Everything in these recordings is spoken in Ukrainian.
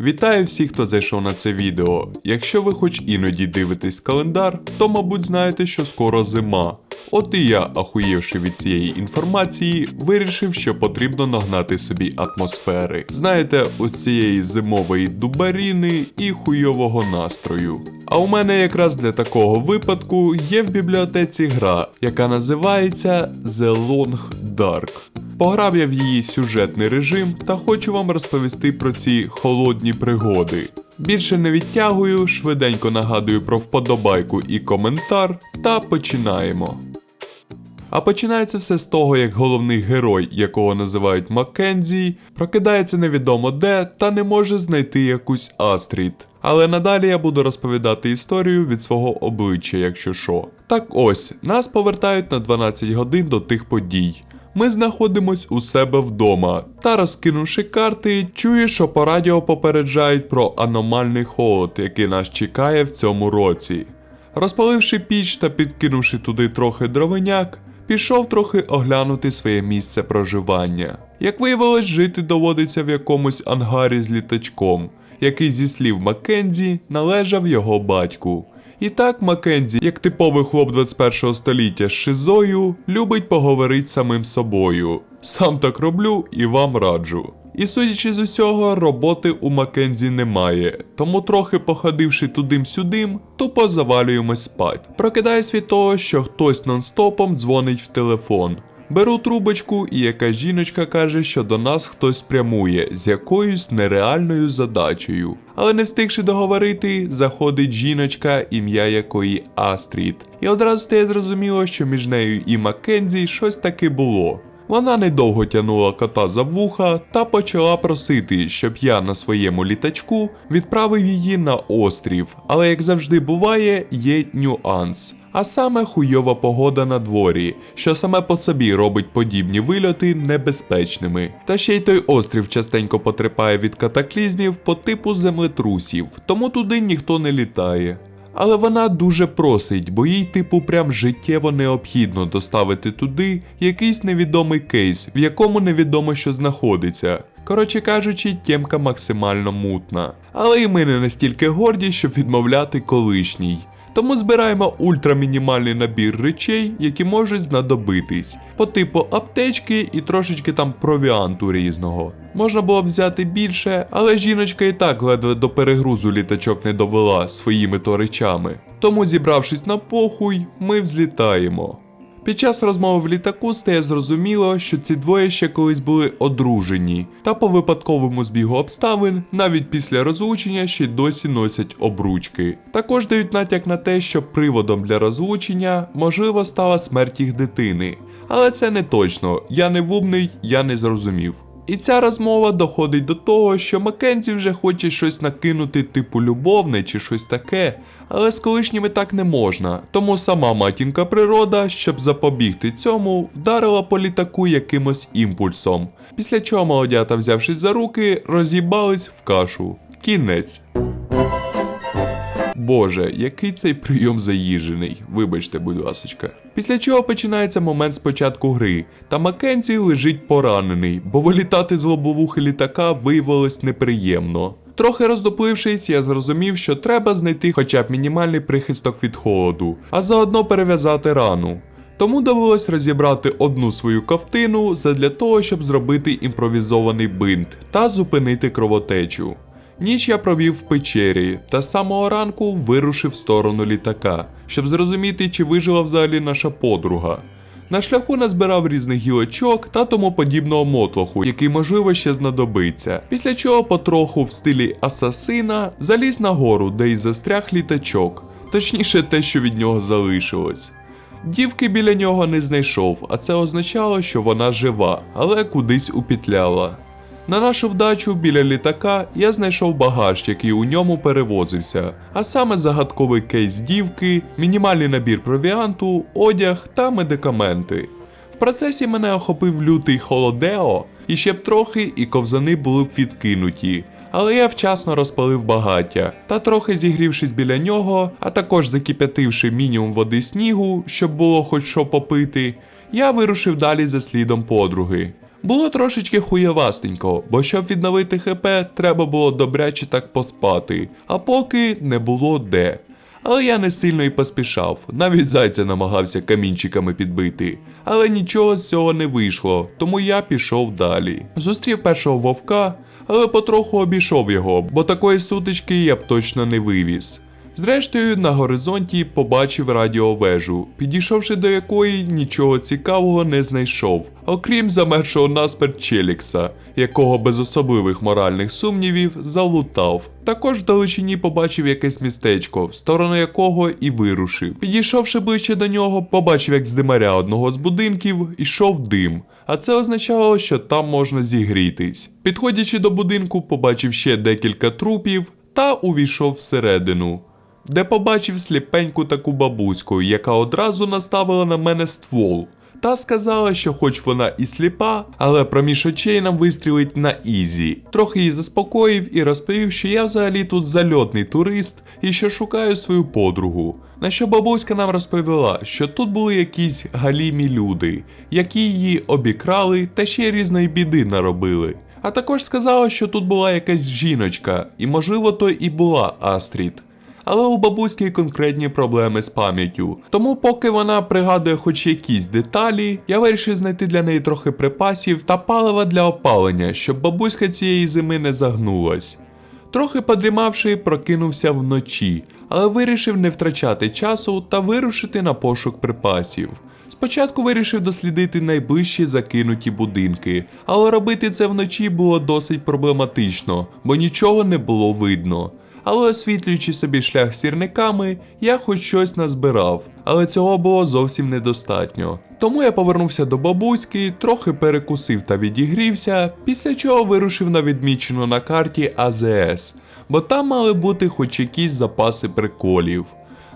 Вітаю всіх, хто зайшов на це відео. Якщо ви хоч іноді дивитесь календар, то мабуть знаєте, що скоро зима. От і я, ахуєвши від цієї інформації, вирішив, що потрібно нагнати собі атмосфери. Знаєте, ось цієї зимової дубаріни і хуйового настрою. А у мене якраз для такого випадку є в бібліотеці гра, яка називається The Long Dark. Пограв я в її сюжетний режим та хочу вам розповісти про ці холодні пригоди. Більше не відтягую, швиденько нагадую про вподобайку і коментар, та починаємо. А починається все з того, як головний герой, якого називають Маккензі, прокидається невідомо де та не може знайти якусь Астрід. Але надалі я буду розповідати історію від свого обличчя, якщо що. Так ось, нас повертають на 12 годин до тих подій. Ми знаходимось у себе вдома та, розкинувши карти, чую, що по радіо попереджають про аномальний холод, який нас чекає в цьому році. Розпаливши піч та підкинувши туди трохи дровиняк, пішов трохи оглянути своє місце проживання. Як виявилось, жити доводиться в якомусь ангарі з літачком, який зі слів Маккензі належав його батьку. І так Маккензі, як типовий хлоп 21 століття з шизою, любить поговорити самим собою. Сам так роблю і вам раджу. І судячи з усього, роботи у Маккензі немає, тому трохи походивши тудим-сюдим, тупо завалюємось спать. Прокидаюсь від того, що хтось нон-стопом дзвонить в телефон. Беру трубочку, і якась жіночка каже, що до нас хтось прямує з якоюсь нереальною задачею. Але не встигши договорити, заходить жіночка, ім'я якої Астрід. І одразу стає зрозуміло, що між нею і Маккензі щось таки було. Вона недовго тягнула кота за вуха та почала просити, щоб я на своєму літачку відправив її на острів. Але як завжди буває, є нюанс. А саме хуйова погода на дворі, що саме по собі робить подібні вильоти небезпечними. Та ще й той острів частенько потерпає від катаклізмів по типу землетрусів, тому туди ніхто не літає. Але вона дуже просить, бо їй, типу, прям життєво необхідно доставити туди якийсь невідомий кейс, в якому невідомо що знаходиться. Коротше кажучи, тємка максимально мутна. Але і ми не настільки горді, щоб відмовляти колишній. Тому збираємо ультрамінімальний набір речей, які можуть знадобитись, по типу аптечки і трошечки там провіанту різного. Можна було взяти більше, але жіночка і так ледве до перегрузу літачок не довела своїми то речами. Тому, зібравшись на похуй, ми взлітаємо. Під час розмови в літаку стає зрозуміло, що ці двоє ще колись були одружені, та по випадковому збігу обставин, навіть після розлучення ще й досі носять обручки. Також дають натяк на те, що приводом для розлучення можливо стала смерть їх дитини. Але це не точно, я не вумний, я не зрозумів. І ця розмова доходить до того, що Маккензі вже хоче щось накинути типу любовне чи щось таке, але з колишніми так не можна. Тому сама матінка природа, щоб запобігти цьому, вдарила по літаку якимось імпульсом. Після чого молодята, взявшись за руки, роз'їбались в кашу. Кінець. Боже, який цей прийом заїжений, вибачте, будь ласочка. Після чого починається момент спочатку гри, та Маккензі лежить поранений, бо вилітати з лобовухи літака виявилось неприємно. Трохи роздоплившись, я зрозумів, що треба знайти хоча б мінімальний прихисток від холоду, а заодно перев'язати рану. Тому довелось розібрати одну свою ковтину задля того, щоб зробити імпровізований бинт та зупинити кровотечу. Ніч я провів в печері та з самого ранку вирушив в сторону літака, щоб зрозуміти, чи вижила взагалі наша подруга. На шляху назбирав різних гілочок та тому подібного мотлоху, який можливо ще знадобиться. Після чого потроху в стилі асасина заліз на гору, де й застряг літачок, точніше те, що від нього залишилось. Дівки біля нього не знайшов, а це означало, що вона жива, але кудись упітляла. На нашу вдачу біля літака я знайшов багаж, який у ньому перевозився, а саме загадковий кейс дівки, мінімальний набір провіанту, одяг та медикаменти. В процесі мене охопив лютий холодео, і ще б трохи і ковзани були б відкинуті. Але я вчасно розпалив багаття та трохи зігрівшись біля нього, а також закип'ятивши мінімум води снігу, щоб було хоч що попити, я вирушив далі за слідом подруги. Було трошечки хуєвастенько, бо щоб відновити ХП, треба було добряче так поспати, а поки не було де. Але я не сильно і поспішав, навіть зайця намагався камінчиками підбити. Але нічого з цього не вийшло, тому я пішов далі. Зустрів першого вовка, але потроху обійшов його, бо такої сутички я б точно не вивіз. Зрештою, на горизонті побачив радіовежу, підійшовши до якої нічого цікавого не знайшов, окрім замершого насмерть Челікса, якого без особливих моральних сумнівів залутав. Також вдалечині побачив якесь містечко, в сторону якого і вирушив. Підійшовши ближче до нього, побачив, як з димаря одного з будинків ішов дим. А це означало, що там можна зігрітись. Підходячи до будинку, побачив ще декілька трупів та увійшов всередину де побачив сліпеньку таку бабуську, яка одразу наставила на мене ствол. Та сказала, що хоч вона і сліпа, але проміж очей нам вистрілить на ізі. Трохи її заспокоїв і розповів, що я взагалі тут зальотний турист і що шукаю свою подругу. На що бабуська нам розповіла, що тут були якісь галімі люди, які її обікрали та ще різної біди наробили. А також сказала, що тут була якась жіночка, і можливо то і була Астрід але у бабуськи конкретні проблеми з пам'яттю. Тому, поки вона пригадує хоч якісь деталі, я вирішив знайти для неї трохи припасів та палива для опалення, щоб бабуська цієї зими не загнулась. Трохи подрімавши, прокинувся вночі, але вирішив не втрачати часу та вирушити на пошук припасів. Спочатку вирішив дослідити найближчі закинуті будинки, але робити це вночі було досить проблематично, бо нічого не було видно але освітлюючи собі шлях сірниками, я хоч щось назбирав, але цього було зовсім недостатньо. Тому я повернувся до бабуськи, трохи перекусив та відігрівся, після чого вирушив на відмічену на карті АЗС, бо там мали бути хоч якісь запаси приколів.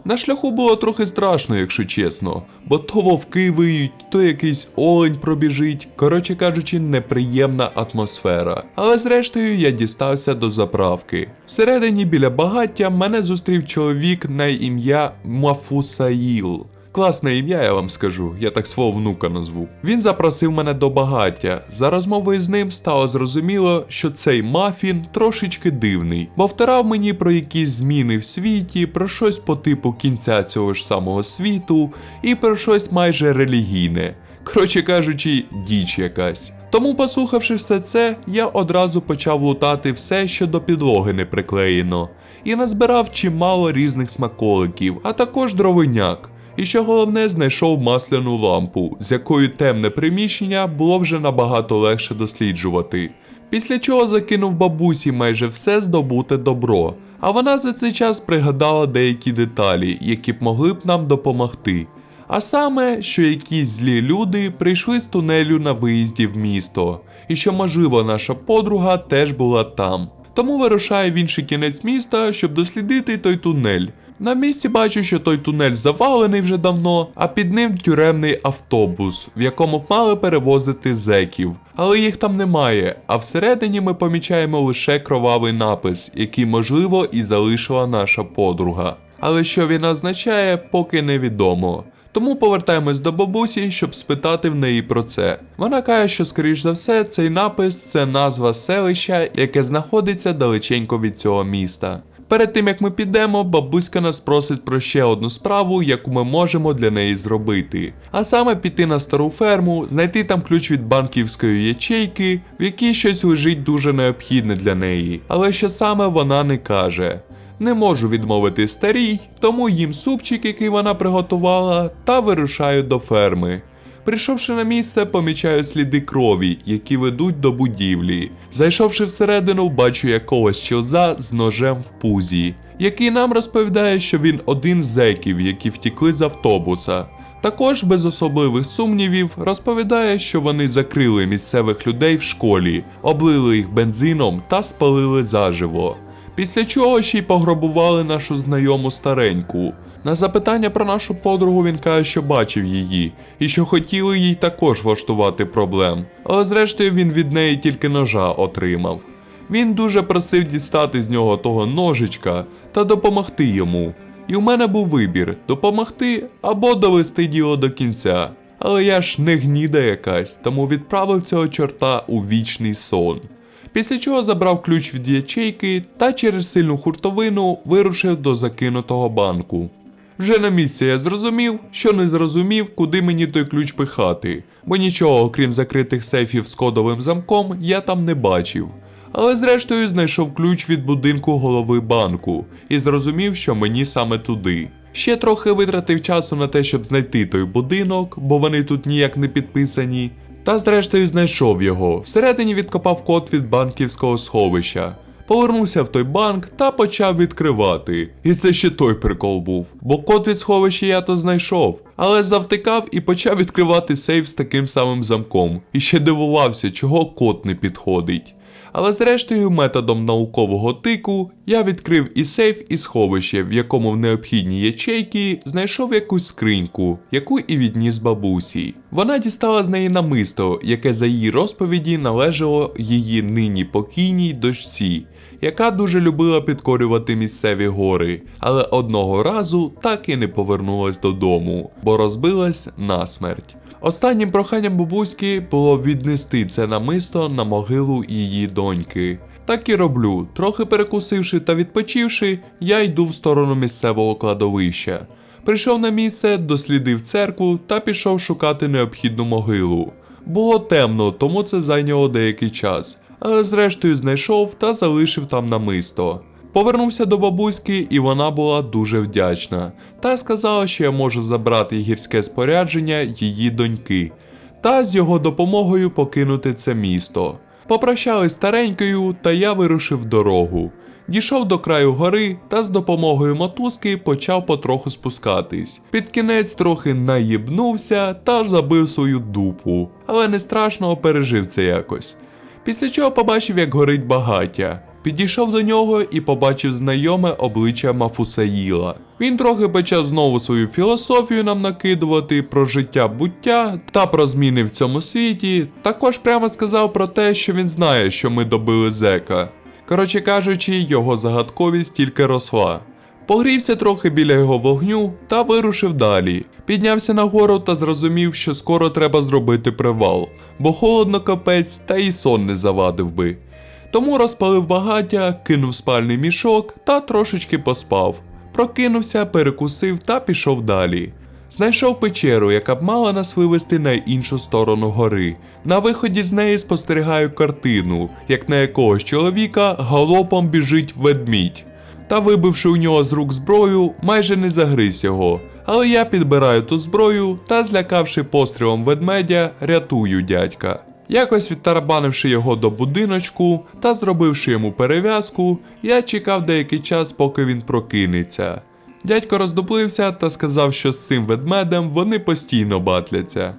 На шляху було трохи страшно, якщо чесно, бо то вовки виють, то якийсь олень пробіжить. Коротше кажучи, неприємна атмосфера. Але зрештою я дістався до заправки. Всередині біля багаття мене зустрів чоловік на ім'я Мафусаїл. Класне ім'я, я вам скажу, я так свого внука назву. Він запросив мене до багаття. За розмовою з ним стало зрозуміло, що цей мафін трошечки дивний, бо втирав мені про якісь зміни в світі, про щось по типу кінця цього ж самого світу і про щось майже релігійне. Коротше кажучи, діч якась. Тому, послухавши все це, я одразу почав лутати все, що до підлоги не приклеєно, і назбирав чимало різних смаколиків, а також дровиняк. І що головне, знайшов масляну лампу, з якою темне приміщення було вже набагато легше досліджувати. Після чого закинув бабусі майже все здобуте добро, а вона за цей час пригадала деякі деталі, які б могли б нам допомогти. А саме, що якісь злі люди прийшли з тунелю на виїзді в місто, і що, можливо, наша подруга теж була там. Тому вирушаю в інший кінець міста, щоб дослідити той тунель. На місці бачу, що той тунель завалений вже давно, а під ним тюремний автобус, в якому б мали перевозити зеків. Але їх там немає, а всередині ми помічаємо лише кровавий напис, який, можливо, і залишила наша подруга. Але що він означає, поки невідомо. Тому повертаємось до бабусі, щоб спитати в неї про це. Вона каже, що скоріш за все цей напис це назва селища, яке знаходиться далеченько від цього міста. Перед тим як ми підемо, бабуська нас просить про ще одну справу, яку ми можемо для неї зробити. А саме піти на стару ферму, знайти там ключ від банківської ячейки, в якій щось лежить дуже необхідне для неї. Але що саме вона не каже. Не можу відмовити старій, тому їм супчик, який вона приготувала, та вирушаю до ферми. Прийшовши на місце, помічаю сліди крові, які ведуть до будівлі. Зайшовши всередину, бачу якогось чілза з ножем в пузі, який нам розповідає, що він один з зеків, які втікли з автобуса. Також без особливих сумнівів розповідає, що вони закрили місцевих людей в школі, облили їх бензином та спалили заживо. Після чого ще й пограбували нашу знайому стареньку. На запитання про нашу подругу він каже, що бачив її, і що хотіли їй також влаштувати проблем. Але зрештою він від неї тільки ножа отримав. Він дуже просив дістати з нього того ножичка та допомогти йому. І у мене був вибір допомогти або довести діло до кінця. Але я ж не гніда якась, тому відправив цього чорта у вічний сон. Після чого забрав ключ від ячейки та через сильну хуртовину вирушив до закинутого банку. Вже на місці я зрозумів, що не зрозумів, куди мені той ключ пихати, бо нічого, окрім закритих сейфів з кодовим замком, я там не бачив. Але зрештою знайшов ключ від будинку голови банку і зрозумів, що мені саме туди. Ще трохи витратив часу на те, щоб знайти той будинок, бо вони тут ніяк не підписані. Та зрештою знайшов його. Всередині відкопав код від банківського сховища. Повернувся в той банк та почав відкривати. І це ще той прикол був, бо код від сховища я то знайшов, але завтикав і почав відкривати сейф з таким самим замком. І ще дивувався, чого код не підходить. Але зрештою, методом наукового тику я відкрив і сейф, і сховище, в якому в необхідній ячейки знайшов якусь скриньку, яку і відніс бабусі. Вона дістала з неї намисто, яке за її розповіді належало її нині покійній дочці, яка дуже любила підкорювати місцеві гори, але одного разу так і не повернулась додому, бо розбилась насмерть. Останнім проханням бабуськи було віднести це намисто на могилу її доньки. Так і роблю, трохи перекусивши та відпочивши, я йду в сторону місцевого кладовища. Прийшов на місце, дослідив церкву та пішов шукати необхідну могилу. Було темно, тому це зайняло деякий час, зрештою знайшов та залишив там намисто. Повернувся до бабуськи, і вона була дуже вдячна, та сказала, що я можу забрати гірське спорядження її доньки, та з його допомогою покинути це місто. Попрощались старенькою, та я вирушив дорогу. Дійшов до краю гори та з допомогою мотузки почав потроху спускатись. Під кінець трохи наїбнувся та забив свою дупу, але не страшно пережив це якось. Після чого побачив, як горить багаття. Підійшов до нього і побачив знайоме обличчя Мафусаїла. Він трохи почав знову свою філософію нам накидувати про життя буття та про зміни в цьому світі. Також прямо сказав про те, що він знає, що ми добили зека. Коротше кажучи, його загадковість тільки росла. Погрівся трохи біля його вогню та вирушив далі. Піднявся нагору та зрозумів, що скоро треба зробити привал, бо холодно капець та і сон не завадив би. Тому розпалив багаття, кинув спальний мішок та трошечки поспав. Прокинувся, перекусив та пішов далі. Знайшов печеру, яка б мала нас вивести на іншу сторону гори. На виході з неї спостерігаю картину, як на якогось чоловіка галопом біжить ведмідь. Та, вибивши у нього з рук зброю, майже не загриз його. Але я підбираю ту зброю та, злякавши пострілом ведмедя, рятую дядька. Якось відтарабанивши його до будиночку та зробивши йому перев'язку, я чекав деякий час, поки він прокинеться. Дядько роздоблився та сказав, що з цим ведмедем вони постійно батляться.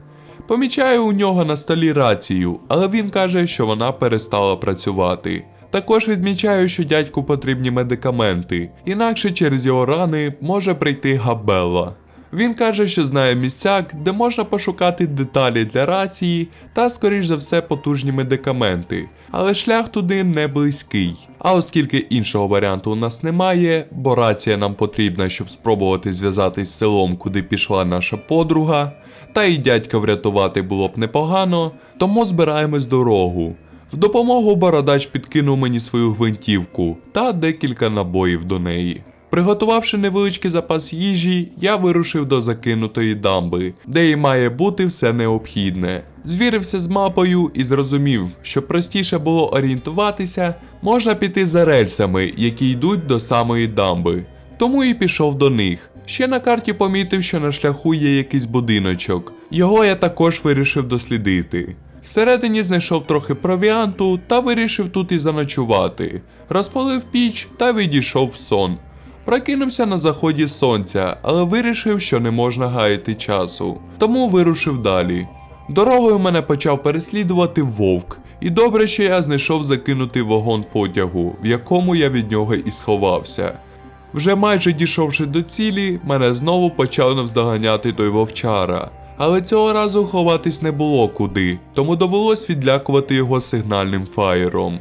Помічаю у нього на столі рацію, але він каже, що вона перестала працювати. Також відмічаю, що дядьку потрібні медикаменти, інакше через його рани може прийти габелла. Він каже, що знає місцяк, де можна пошукати деталі для рації та, скоріш за все, потужні медикаменти, але шлях туди не близький. А оскільки іншого варіанту у нас немає, бо рація нам потрібна, щоб спробувати зв'язатись з селом, куди пішла наша подруга, та і дядька врятувати було б непогано, тому збираємось дорогу. В допомогу бородач підкинув мені свою гвинтівку та декілька набоїв до неї. Приготувавши невеличкий запас їжі, я вирушив до закинутої дамби, де і має бути все необхідне. Звірився з мапою і зрозумів, що простіше було орієнтуватися, можна піти за рельсами, які йдуть до самої дамби. Тому і пішов до них. Ще на карті помітив, що на шляху є якийсь будиночок. Його я також вирішив дослідити. Всередині знайшов трохи провіанту та вирішив тут і заночувати. Розпалив піч та відійшов в сон. Прокинувся на заході сонця, але вирішив, що не можна гаяти часу, тому вирушив далі. Дорогою мене почав переслідувати вовк, і добре, що я знайшов закинутий вагон потягу, в якому я від нього і сховався. Вже майже дійшовши до цілі, мене знову почав навздоганяти той вовчара. Але цього разу ховатись не було куди, тому довелось відлякувати його сигнальним фаєром.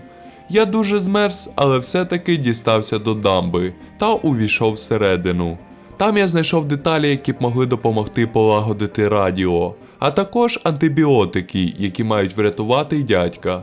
Я дуже змерз, але все-таки дістався до дамби та увійшов всередину. Там я знайшов деталі, які б могли допомогти полагодити радіо. а також антибіотики, які мають врятувати дядька.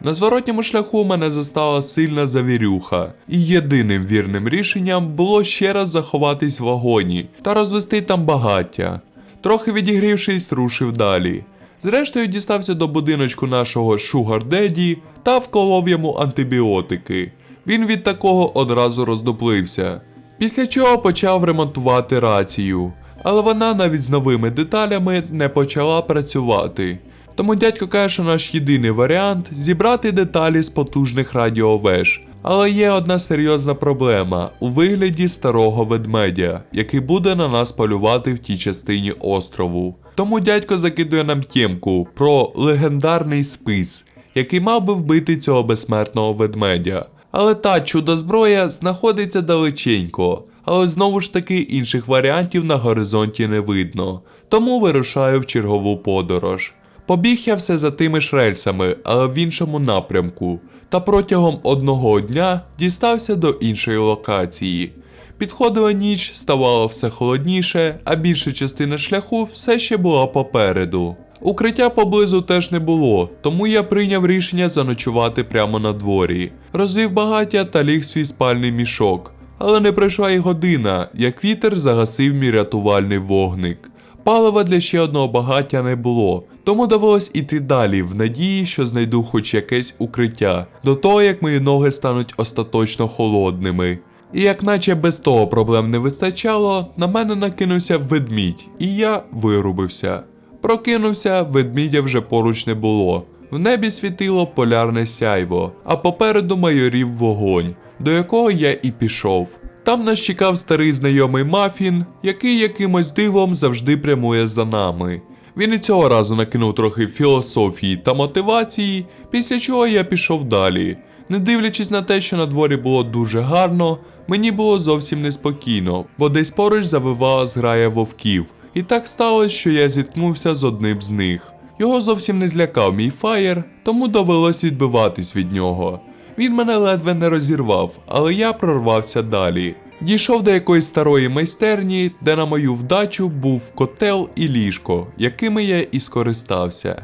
На зворотньому шляху мене застала сильна завірюха, і єдиним вірним рішенням було ще раз заховатись в вагоні та розвести там багаття. Трохи відігрівшись, рушив далі. Зрештою дістався до будиночку нашого Daddy та вколов йому антибіотики. Він від такого одразу роздуплився. Після чого почав ремонтувати рацію, але вона навіть з новими деталями не почала працювати. Тому дядько каже, що наш єдиний варіант зібрати деталі з потужних радіовеж. Але є одна серйозна проблема у вигляді старого ведмедя, який буде на нас полювати в тій частині острову. Тому дядько закидує нам тємку про легендарний спис, який мав би вбити цього безсмертного ведмедя. Але та чудо зброя знаходиться далеченько, але знову ж таки інших варіантів на горизонті не видно. Тому вирушаю в чергову подорож. Побіг я все за тими ж рельсами, але в іншому напрямку, та протягом одного дня дістався до іншої локації. Підходила ніч, ставало все холодніше, а більша частина шляху все ще була попереду. Укриття поблизу теж не було, тому я прийняв рішення заночувати прямо на дворі. Розвів багаття та ліг свій спальний мішок. Але не пройшла й година, як вітер загасив мій рятувальний вогник. Палива для ще одного багаття не було, тому довелось іти далі в надії, що знайду хоч якесь укриття, до того як мої ноги стануть остаточно холодними. І як наче без того проблем не вистачало, на мене накинувся ведмідь, і я вирубився. Прокинувся, ведмідя вже поруч не було. В небі світило полярне сяйво, а попереду майорів вогонь, до якого я і пішов. Там нас чекав старий знайомий мафін, який якимось дивом завжди прямує за нами. Він і цього разу накинув трохи філософії та мотивації, після чого я пішов далі. Не дивлячись на те, що на дворі було дуже гарно, мені було зовсім неспокійно, бо десь поруч завивала зграя вовків. І так сталося, що я зіткнувся з одним з них. Його зовсім не злякав мій фаєр, тому довелось відбиватись від нього. Він мене ледве не розірвав, але я прорвався далі. Дійшов до якоїсь старої майстерні, де на мою вдачу був котел і ліжко, якими я і скористався.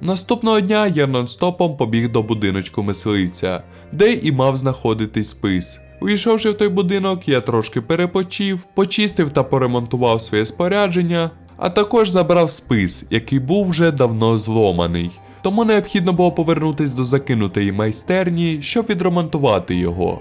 Наступного дня я нон-стопом побіг до будиночку мисливця, де і мав знаходитись спис. Увійшовши в той будинок, я трошки перепочив, почистив та поремонтував своє спорядження, а також забрав спис, який був вже давно зломаний. Тому необхідно було повернутись до закинутої майстерні, щоб відремонтувати його.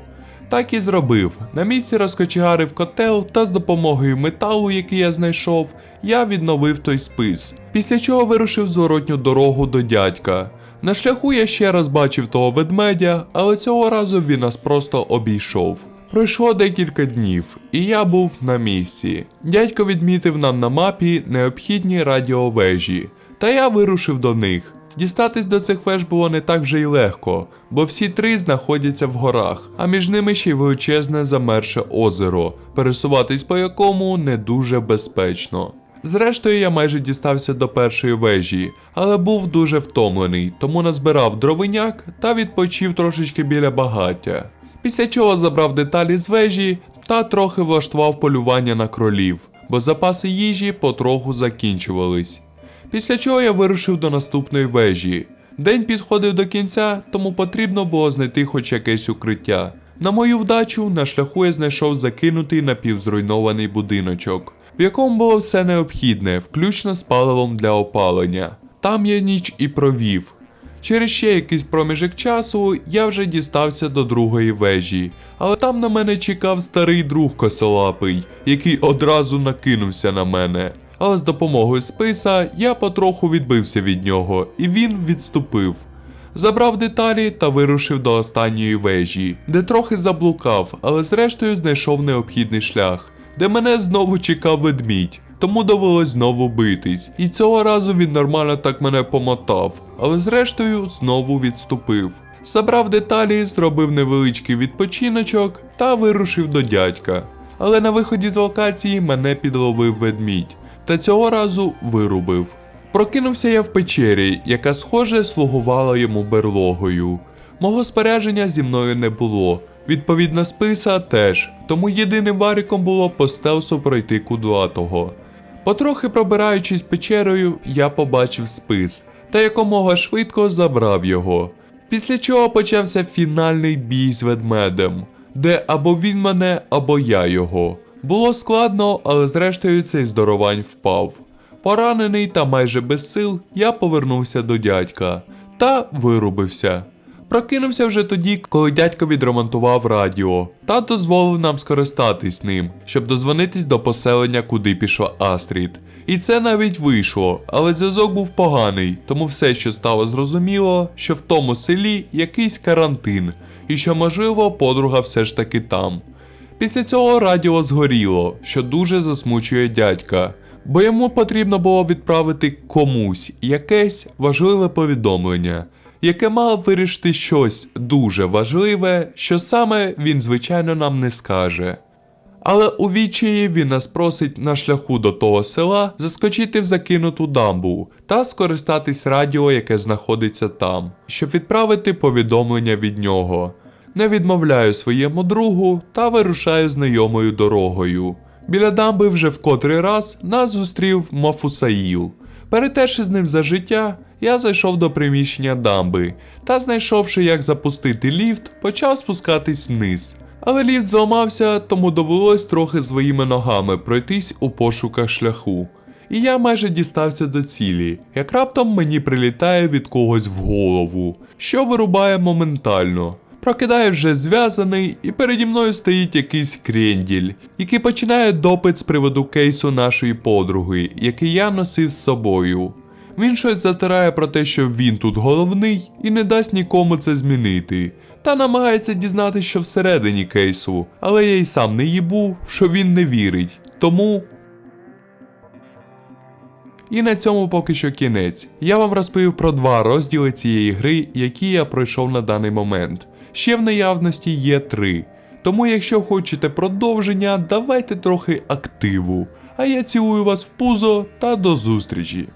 Так і зробив. На місці розкочегарив котел та з допомогою металу, який я знайшов, я відновив той спис. Після чого вирушив зворотню дорогу до дядька. На шляху я ще раз бачив того ведмедя, але цього разу він нас просто обійшов. Пройшло декілька днів, і я був на місці. Дядько відмітив нам на мапі необхідні радіовежі, та я вирушив до них. Дістатись до цих веж було не так вже й легко, бо всі три знаходяться в горах, а між ними ще й величезне замерше озеро, пересуватись по якому не дуже безпечно. Зрештою, я майже дістався до першої вежі, але був дуже втомлений, тому назбирав дровиняк та відпочив трошечки біля багаття. Після чого забрав деталі з вежі та трохи влаштував полювання на кролів, бо запаси їжі потроху закінчувались. Після чого я вирушив до наступної вежі. День підходив до кінця, тому потрібно було знайти хоч якесь укриття. На мою вдачу на шляху я знайшов закинутий напівзруйнований будиночок, в якому було все необхідне, включно з паливом для опалення. Там я ніч і провів. Через ще якийсь проміжок часу я вже дістався до другої вежі, але там на мене чекав старий друг косолапий, який одразу накинувся на мене. Але з допомогою списа я потроху відбився від нього, і він відступив. Забрав деталі та вирушив до останньої вежі, де трохи заблукав, але зрештою знайшов необхідний шлях, де мене знову чекав ведмідь, тому довелось знову битись. І цього разу він нормально так мене помотав, але зрештою знову відступив. Забрав деталі, зробив невеличкий відпочиночок та вирушив до дядька. Але на виході з локації мене підловив ведмідь, та цього разу вирубив. Прокинувся я в печері, яка схоже слугувала йому берлогою. Мого спорядження зі мною не було, відповідно списа теж, тому єдиним варіком було по стелсу пройти кудлатого. Потрохи пробираючись печерою, я побачив спис та якомога швидко забрав його. Після чого почався фінальний бій з ведмедем, де або він мене, або я його. Було складно, але зрештою цей здоровань впав. Поранений та майже без сил, я повернувся до дядька та вирубився. Прокинувся вже тоді, коли дядько відремонтував радіо та дозволив нам скористатись ним, щоб дозвонитись до поселення, куди пішла Астрід. І це навіть вийшло, але зв'язок був поганий, тому все, що стало зрозуміло, що в тому селі якийсь карантин, і що, можливо, подруга все ж таки там. Після цього радіо згоріло, що дуже засмучує дядька, бо йому потрібно було відправити комусь якесь важливе повідомлення, яке мало вирішити щось дуже важливе, що саме він, звичайно, нам не скаже. Але у відчаї він нас просить на шляху до того села заскочити в закинуту дамбу та скористатись радіо, яке знаходиться там, щоб відправити повідомлення від нього. Не відмовляю своєму другу та вирушаю знайомою дорогою. Біля дамби вже в котрий раз нас зустрів Мафусаїл. Перетерши з ним за життя, я зайшов до приміщення дамби та, знайшовши, як запустити ліфт, почав спускатись вниз. Але ліфт зламався, тому довелось трохи своїми ногами пройтись у пошуках шляху. І я майже дістався до цілі, як раптом мені прилітає від когось в голову, що вирубає моментально. Прокидаю вже зв'язаний, і переді мною стоїть якийсь кренділь, який починає допит з приводу кейсу нашої подруги, який я носив з собою. Він щось затирає про те, що він тут головний і не дасть нікому це змінити. Та намагається дізнатися, що всередині кейсу, але я й сам не їбу, що він не вірить. Тому. І на цьому поки що кінець. Я вам розповів про два розділи цієї гри, які я пройшов на даний момент. Ще в наявності є три. Тому, якщо хочете продовження, давайте трохи активу. А я цілую вас в пузо та до зустрічі!